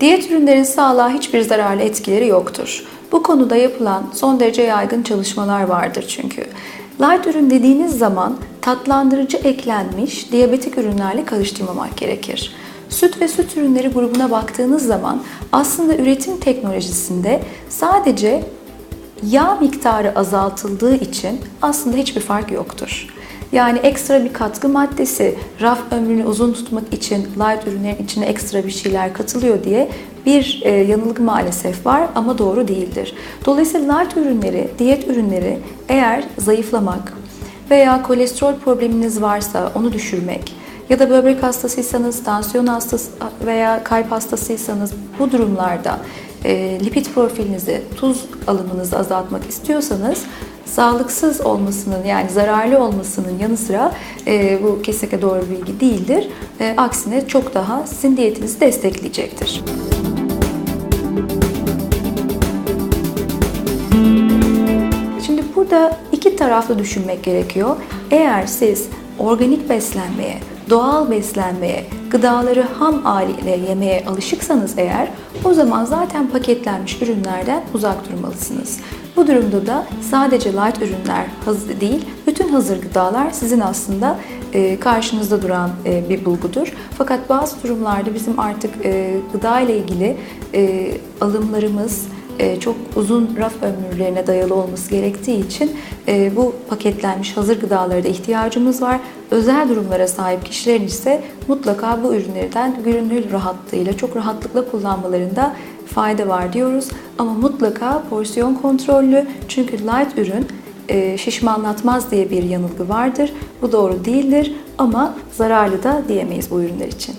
Diyet ürünlerin sağlığa hiçbir zararlı etkileri yoktur. Bu konuda yapılan son derece yaygın çalışmalar vardır çünkü. Light ürün dediğiniz zaman tatlandırıcı eklenmiş diyabetik ürünlerle karıştırmamak gerekir. Süt ve süt ürünleri grubuna baktığınız zaman aslında üretim teknolojisinde sadece yağ miktarı azaltıldığı için aslında hiçbir fark yoktur. Yani ekstra bir katkı maddesi, raf ömrünü uzun tutmak için light ürünlerin içine ekstra bir şeyler katılıyor diye bir e, yanılgı maalesef var ama doğru değildir. Dolayısıyla light ürünleri, diyet ürünleri eğer zayıflamak veya kolesterol probleminiz varsa onu düşürmek ya da böbrek hastasıysanız, tansiyon hastası veya kalp hastasıysanız bu durumlarda e, lipid profilinizi, tuz alımınızı azaltmak istiyorsanız sağlıksız olmasının yani zararlı olmasının yanı sıra e, bu kesinlikle doğru bilgi değildir. E, aksine çok daha sizin diyetinizi destekleyecektir. Şimdi burada iki taraflı düşünmek gerekiyor. Eğer siz organik beslenmeye, doğal beslenmeye, gıdaları ham haliyle yemeye alışıksanız eğer o zaman zaten paketlenmiş ürünlerden uzak durmalısınız. Bu durumda da sadece light ürünler değil, bütün hazır gıdalar sizin aslında e, karşınızda duran e, bir bulgudur. Fakat bazı durumlarda bizim artık e, gıda ile ilgili alımlarımız, e, çok uzun raf ömürlerine dayalı olması gerektiği için e, bu paketlenmiş hazır gıdalara da ihtiyacımız var. Özel durumlara sahip kişilerin ise mutlaka bu ürünlerden gönül rahatlığıyla çok rahatlıkla kullanmalarında fayda var diyoruz. Ama mutlaka porsiyon kontrollü çünkü light ürün e, şişmanlatmaz diye bir yanılgı vardır. Bu doğru değildir ama zararlı da diyemeyiz bu ürünler için.